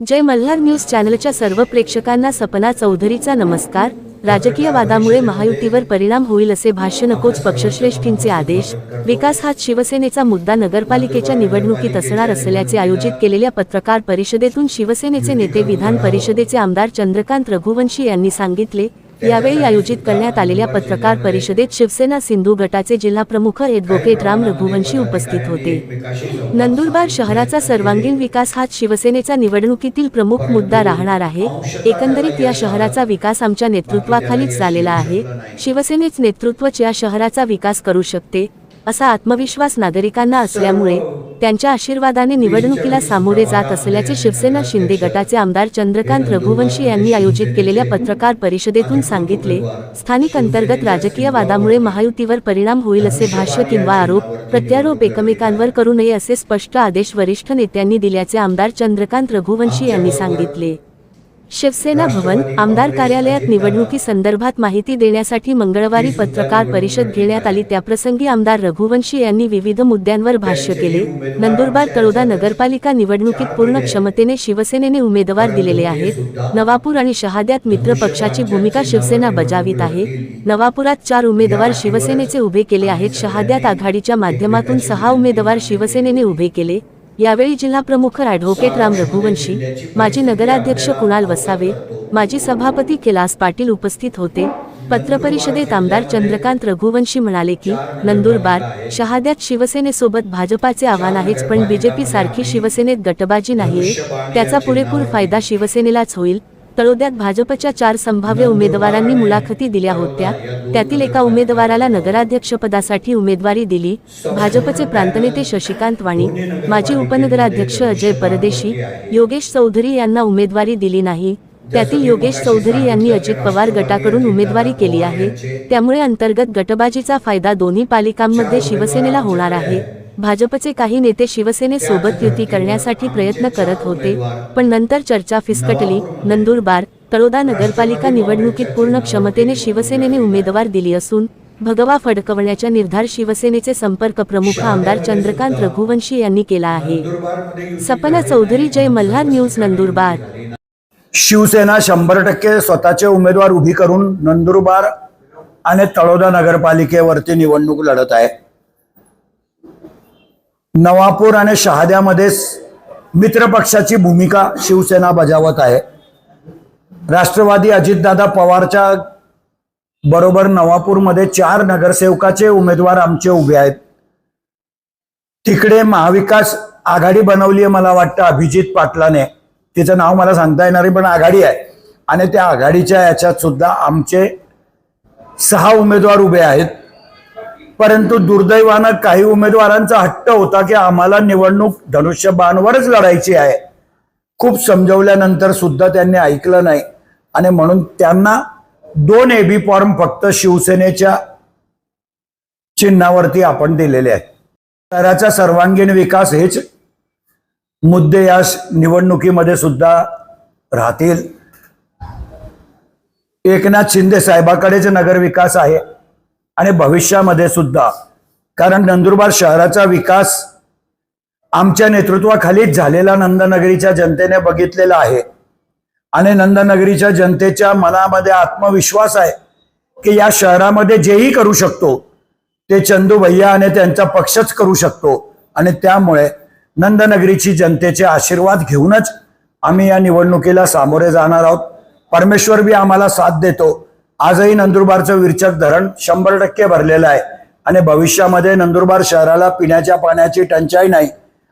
जय Malhar news चॅनलच्या सर्व प्रेक्षकांना सपना चौधरीचा नमस्कार. राजकीय वादामुळे महायुतीवर परिणाम होईल असे भाष्य नकोच पक्षश्रेष्ठींचे आदेश. विकास हाच शिवसेनेचा मुद्दा नगरपालिकेच्या निवडणुकीत असणार असल्याचे आयोजित केलेल्या पत्रकार परिषदेतून शिवसेनेचे नेते विधान परिषदेचे आमदार चंद्रकांत रघुवंशी यांनी सांगितले यावेळी आयोजित करण्यात आलेल्या पत्रकार परिषदेत शिवसेना सिंधू गटाचे जिल्हाप्रमुख ॲडव्होकेट राम रघुवंशी उपस्थित होते. नंदुरबार शहराचा सर्वांगीण विकास हाच शिवसेनेचा निवडणुकीतील प्रमुख मुद्दा राहणार आहे. एकंदरीत या शहराचा विकास आमच्या नेतृत्वाखालीच झालेला आहे. शिवसेनेच नेतृत्वच या शहराचा विकास करू शकते. असा आत्मविश्वास नागरिकांना असल्यामुळे त्यांच्या आशीर्वादाने निवडणुकीला सामोरे जात असल्याचे शिवसेना शिंदे गटाचे आमदार चंद्रकांत रघुवंशी यांनी आयोजित केलेल्या पत्रकार परिषदेतून सांगितले स्थानिक अंतर्गत राजकीय वादामुळे महायुतीवर परिणाम होईल असे भाष्य किंवा आरोप प्रत्यारोप एकमेकांवर करू नये असे स्पष्ट आदेश वरिष्ठ नेत्यांनी दिल्याचे आमदार चंद्रकांत रघुवंशी यांनी सांगितले. शिवसेना भवन आमदार कार्यालयात निवडणुकी संदर्भात माहिती देण्यासाठी मंगळवारी पत्रकार परिषद घेण्यात आली. त्याप्रसंगी आमदार रघुवंशी यांनी विविध मुद्द्यांवर भाष्य केले. नंदुरबार तळोदा नगरपालिका निवडणुकीत पूर्ण क्षमतेने शिवसेनेने उमेदवार दिलेले आहेत. नवापूर आणि शहाद्यात मित्र पक्षाची भूमिका शिवसेना बजावित आहे. नवापुरात चार उमेदवार शिवसेनेचे उभे केले आहेत. शहाद्यात आघाडीच्या माध्यमातून सहा उमेदवार शिवसेनेने उभे केले. यावेळी जिल्हाप्रमुख ॲडव्होकेट राम रघुवंशी माजी नगराध्यक्ष कुणाल वसावे माजी सभापती कैलास पाटील उपस्थित होते. पत्रपरिषदेत आमदार चंद्रकांत रघुवंशी म्हणाले की नंदुरबार शहाद्यात शिवसेनेसोबत भाजपाचे आव्हान आहेच पण बीजेपी सारखी शिवसेनेत गटबाजी नाहीये. त्याचा पुरेपूर फायदा शिवसेनेलाच होईल. तळोद्यात भाजपच्या चार संभाव्य उमेदवारांनी मुलाखती दिल्या होत्या. त्यातील एका उमेदवाराला नगराध्यक्षपदासाठी उमेदवारी दिली. भाजपचे प्रांतनेते शशिकांत वाणी माजी उपनगराध्यक्ष अजय परदेशी योगेश चौधरी यांना उमेदवारी दिली नाही. त्यातील योगेश चौधरी यांनी अजित पवार गटाकडून उमेदवारी केली आहे. त्यामुळे अंतर्गत गटबाजीचा फायदा दोन्ही पालिकांमध्ये शिवसेनेला होणार आहे. भाजपचे काही नेते शिवसेनेसोबत युती करण्यासाठी प्रयत्न करत होते पण नंतर चर्चा फिसकटली. नंदुरबार तळोदा नगरपालिका निवडणुकीत पूर्ण क्षमतेने शिवसेनेने उमेदवार दिली असून भगवा फडकवण्याचा निर्धार शिवसेनेचे संपर्क प्रमुख आमदार चंद्रकांत रघुवंशी यांनी केला आहे. सपना चौधरी जय मल्हार न्यूज नंदुरबार शिवसेना शंभर टक्के स्वतःचे उमेदवार उभी करून नंदुरबार आणि तळोदा नगरपालिकेवरती निवडणूक लढत आहे. नवापूर आणि शहाद्यामध्ये मित्र पक्षाची भूमिका शिवसेना बजावत आहे. राष्ट्रवादी अजितदादा पवारच्या बरोबर नवापूरमध्ये चार नगरसेवकाचे उमेदवार आमचे उभे आहेत. तिकडे महाविकास आघाडी बनवली आहे मला वाटतं अभिजित पाटलाने. तिचं नाव मला सांगता येणार पण आघाडी आहे. आणि त्या आघाडीच्या याच्यात सुद्धा आमचे सहा उमेदवार उभे आहेत. परंतु दुर्दैवानं काही उमेदवारांचा हट्ट होता की आम्हाला निवडणूक धनुष्यबाणवरच लढायची आहे. खूप समजवल्यानंतर सुद्धा त्यांनी ऐकलं नाही. आणि म्हणून त्यांना दोन एबी फॉर्म फक्त शिवसेनेच्या चिन्हावरती आपण दिलेले आहेत. शहराचा सर्वांगीण विकास हेच मुद्दे या निवडणुकीमध्ये सुद्धा राहतील. एकनाथ शिंदे साहेबाकडेच नगर विकास आहे. आणि भविष्यामध्ये सुद्धा. कारण नंदुरबार शहराचा विकास आमच्या नेतृत्वाखालीच झालेला नंदनगरीच्या जनतेने बघितलेला आहे. आणि नंदनगरीच्या जनतेच्या मनामध्ये आत्मविश्वास आहे की या शहरामध्ये जेही करू शकतो ते चंदू भैया आणि त्यांचा पक्षच करू शकतो. आणि त्यामुळे नंदनगरीची जनतेचे आशीर्वाद घेऊनच आम्ही या निवडणुकीला सामोरे जाणार आहोत. परमेश्वर बी आम्हाला साथ देतो. आजही नंदुरबारचं विरचक धरण शंभर टक्के भरलेलं आहे. आणि भविष्यामध्ये नंदुरबार शहराला पिण्याच्या पाण्याची टंचाई नाही.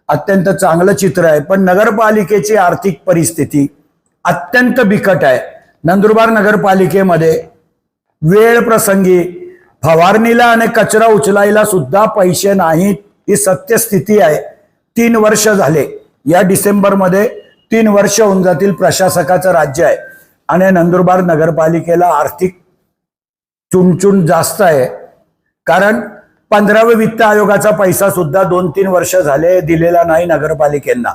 अत्यंत चांगलं चित्र आहे. पण नगरपालिकेची आर्थिक परिस्थिती अत्यंत बिकट आहे. नंदुरबार नगरपालिकेमध्ये वेळ प्रसंगी फवारणीला आणि कचरा उचलायला सुद्धा पैसे नाहीत ही सत्यस्थिती आहे. तीन वर्ष झाले. या डिसेंबरमध्ये तीन वर्ष होऊन जातील प्रशासकाचं राज्य आहे. आणि नंदुरबार नगरपालिकेला आर्थिक चुनचुन जास्त आहे. कारण पंधराव्या वित्त आयोगाचा पैसा सुद्धा दोन तीन वर्ष झाले दिलेला नाही नगरपालिकेंना.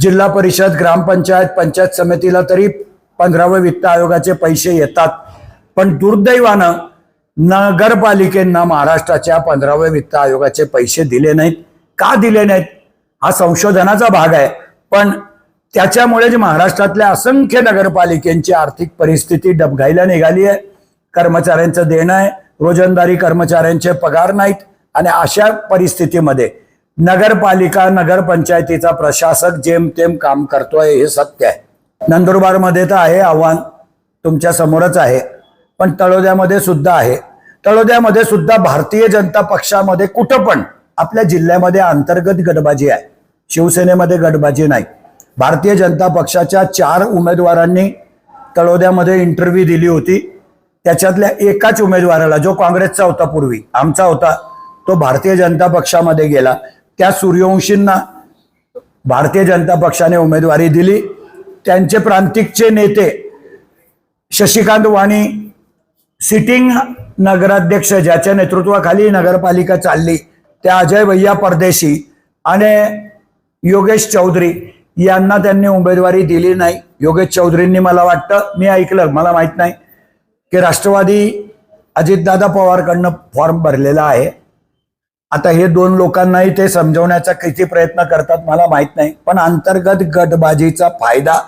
जिल्हा परिषद ग्रामपंचायत पंचायत समितीला तरी पंधराव्या वित्त आयोगाचे पैसे येतात. पण दुर्दैवानं नगरपालिकेंना महाराष्ट्राच्या पंधराव्या वित्त आयोगाचे पैसे दिले नाहीत. का दिले नाहीत? हा संशोधनाचा भाग आहे. पण त्याच्यामुळे जे महाराष्ट्रातल्या असंख्य नगरपालिकेची आर्थिक परिस्थिती डबघाईला निघाली आहे. कर्मचाऱ्यांचं देणं आहे. रोजंदारी कर्मचाऱ्यांचे पगार नाहीत. आणि अशा परिस्थितीमध्ये नगरपालिका नगरपंचायतीचा प्रशासक जेमतेम काम करतोय हे सत्य आहे. नंदुरबारमध्ये तर आहे आव्हान. तुमच्या समोरच आहे. पण तळोद्यामध्ये सुद्धा आहे. तळोद्यामध्ये सुद्धा भारतीय जनता पक्षामध्ये कुठं पण आपल्या जिल्ह्यामध्ये अंतर्गत गटबाजी आहे. शिवसेनेमध्ये गटबाजी नाही. भारतीय जनता पक्षाच्या चार उमेदवारांनी तळोद्यामध्ये इंटरव्ह्यू दिली होती. त्याच्यातल्या एकाच उमेदवाराला जो काँग्रेसचा होता पूर्वी आमचा होता तो भारतीय जनता पक्षामध्ये गेला. त्या सूर्यवंशींना भारतीय जनता पक्षाने उमेदवारी दिली. त्यांचे प्रांतिकचे नेते शशिकांत वाणी सिटिंग नगराध्यक्ष ज्याच्या नेतृत्वाखाली नगरपालिका चालली त्या अजय भैया परदेशी आणि योगेश चौधरी यांना त्यांनी उमेदवारी दिली नाही. योगेश चौधरींनी मला वाटतं मी ऐकलं मला माहीत नाही की राष्ट्रवादी अजितदादा पवारकडनं फॉर्म भरलेला आहे. आता हे दोन लोकांनाही ते समजवण्याचा किती प्रयत्न करतात मला माहीत नाही पण अंतर्गत गटबाजीचा फायदा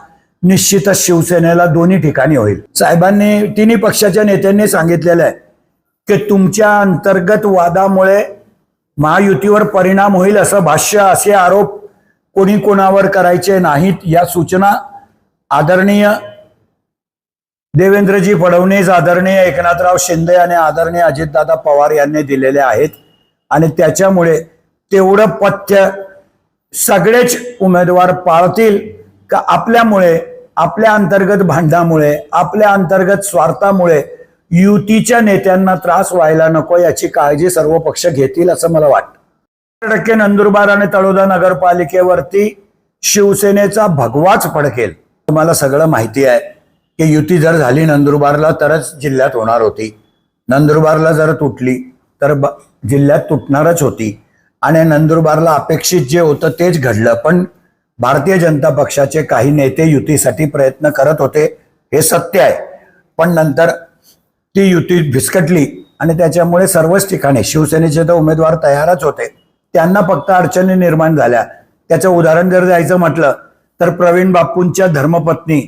निश्चितच शिवसेनेला दोन्ही ठिकाणी होईल. साहेबांनी तिन्ही पक्षाच्या नेत्यांनी सांगितलेलं आहे की तुमच्या अंतर्गत वादामुळे महायुतीवर परिणाम होईल असं भाष्य असे आरोप कोणी कोणावर करायचे नाहीत या सूचना आदरणीय देवेंद्रजी फडणवीस आदरणीय एकनाथराव शिंदे आणि आदरणीय अजितदादा पवार यांनी दिलेले आहेत. आणि त्याच्यामुळे तेवढं पथ्य सगळेच उमेदवार पाळतील का आपल्यामुळे आपल्या अंतर्गत भांडामुळे आपल्या अंतर्गत स्वार्थामुळे युतीच्या नेत्यांना त्रास व्हायला नको याची काळजी सर्व पक्ष घेतील असं मला वाटतं. टक्के नंदुरबार आणि तळोदा नगरपालिकेवरती शिवसेनेचा भगवाच फडकेल तुम्हाला सगळं माहिती आहे की युती जर झाली नंदुरबारला तरच जिल्ह्यात होणार होती. नंदुरबारला जर तुटली तर जिल्ह्यात तुटणारच होती. आणि नंदुरबारला अपेक्षित जे होतं तेच घडलं. पण भारतीय जनता पक्षाचे काही नेते युतीसाठी प्रयत्न करत होते हे सत्य आहे. पण नंतर ती युती भिसकटली आणि त्याच्यामुळे सर्वच ठिकाणी शिवसेनेचे तर उमेदवार तयारच होते. त्यांना फक्त अडचणी निर्माण झाल्या. त्याचं उदाहरण जर द्यायचं म्हटलं तर प्रवीण बापूंच्या धर्मपत्नी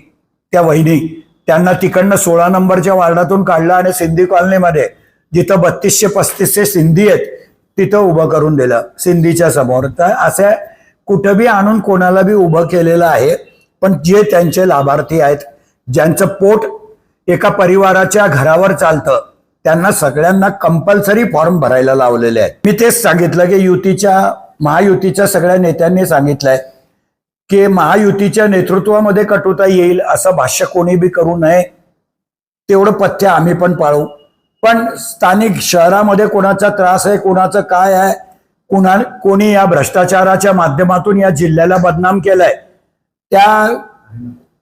त्या वहिनी त्यांना तिकडनं सोळा नंबरच्या वार्डातून काढलं आणि सिंधी कॉलनीमध्ये जिथं बत्तीसशे पस्तीसशे सिंधी आहेत तिथं उभं करून दिलं सिंधीच्या समोर. तर असं कुठं बी आणून कोणाला बी उभं केलेलं आहे पण जे त्यांचे लाभार्थी आहेत ज्यांचं पोट एका परिवाराच्या घरावर चालतं त्यांना सगळ्यांना कंपल्सरी फॉर्म भरायला लावलेले आहेत. मी तेच सांगितलं की युतीच्या महायुतीच्या सगळ्या नेत्यांनी सांगितलंय की महायुतीच्या नेतृत्वामध्ये कटुता येईल असं भाष्य कोणी बी करू नये तेवढं पथ्य आम्ही पण पाळू. पण स्थानिक शहरामध्ये कोणाचा त्रास आहे कोणाचं काय आहे कुणा कोणी या भ्रष्टाचाराच्या माध्यमातून या जिल्ह्याला बदनाम केलाय? त्या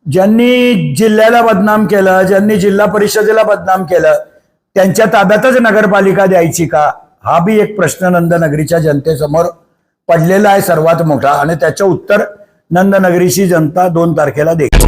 ज्यांनी जिल्ह्याला बदनाम केलं ज्यांनी जिल्हा परिषदेला बदनाम केलं त्यांच्या ताब्यातच नगरपालिका द्यायची का? हा बी एक प्रश्न नंदनगरीच्या जनतेसमोर पडलेला आहे सर्वात मोठा. आणि त्याचं उत्तर नंदनगरीची जनता दोन तारखेला देईल.